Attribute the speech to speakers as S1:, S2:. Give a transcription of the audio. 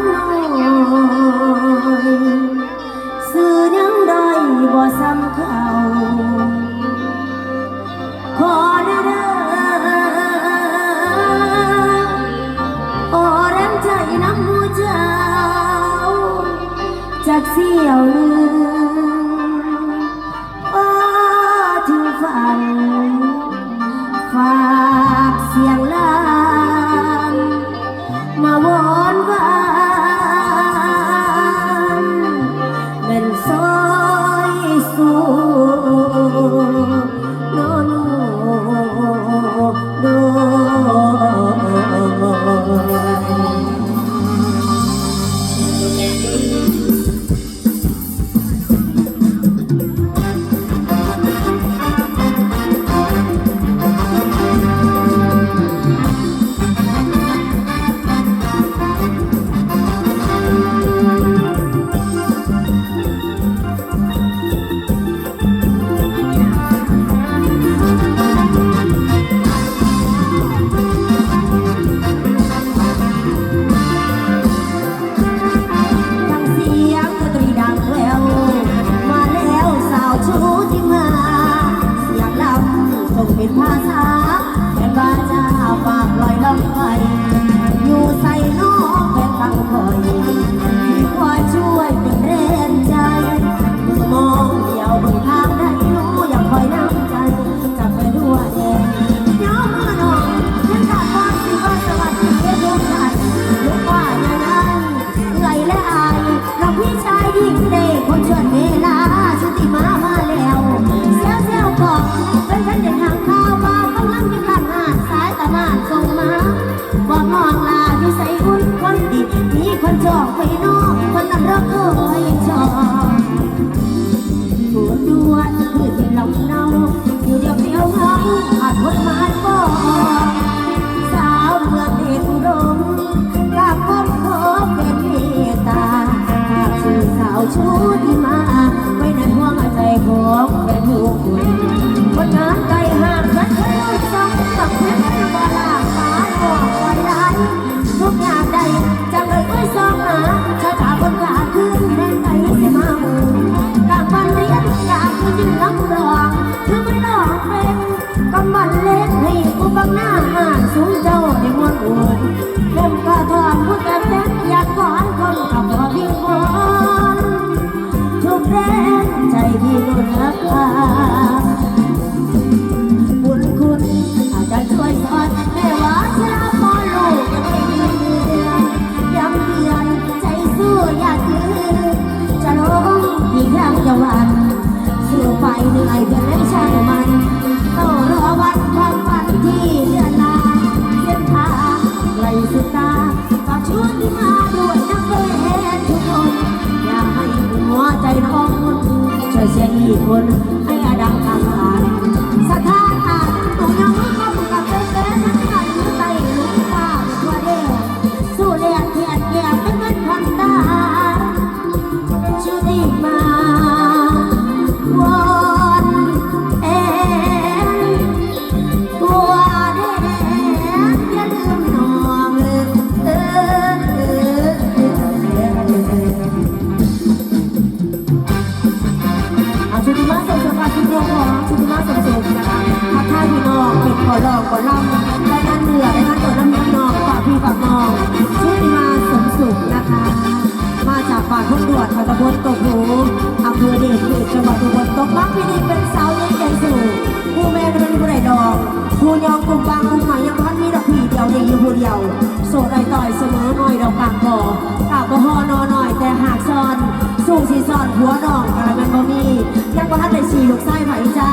S1: ำน้อยสื่อยังได้บ่ซ้ำเขาขอเด้อเด้อโอ้แรงใจน้ำมูเจ้าจากเสียวลืม คงเป็นภาษาแค่ว่าน บอกน้องลาอยู่ใส่อุ่นคนดีมีคนจองไปนอกคนนำรักเคยชอบปวดดวนคือที่ลำเนาอยู่เดียวเดียวเหงาอาจทนมาบ่สาวเมืองเอกดมกราบก้มขอเป็นเมตตาหากชื่อสาวชูที่มาไว้ในหัวใจของเป็นทุกคนคนงาน กำบันเล็กให้กูบังหน้าหานสูงเจ้าในมวลอุ่นเล่มกระทอมผู้แต่แฟนอยากกอดคนขับรถวิ่งวน คน วงของชุมชนสมศรนะคะทักท่าหีน้องเป็นขอลอกขอล่ำรายงานเหนือรายงานตัวน้ำน้นองฝากพี่ฝากน้องชุติมาสมสุขนะคะ มาจากบ้ากทุ่งด่วนมาตะบนตกหูอำเภอเดชเดชจังหวัดตะบนตกรักพี่นิเป็นสาวเลี้ยงใจสูงผู้แม่ก็เป็นผู้ใดดอกผู้ยองกลุ่มบางกลุ่มหมายยังพันมีดอกผีเดียวเดียวผู้เดียวโสดไรต่อยเสมอหน่อยดอกปากบ่อกากบ่ฮอนอหน่อยแต่หากซอน สู้สีซอนหัวน้องกระมันบ่มี ก็ถ้าแต่ฉี่กไส้ไหวจ้า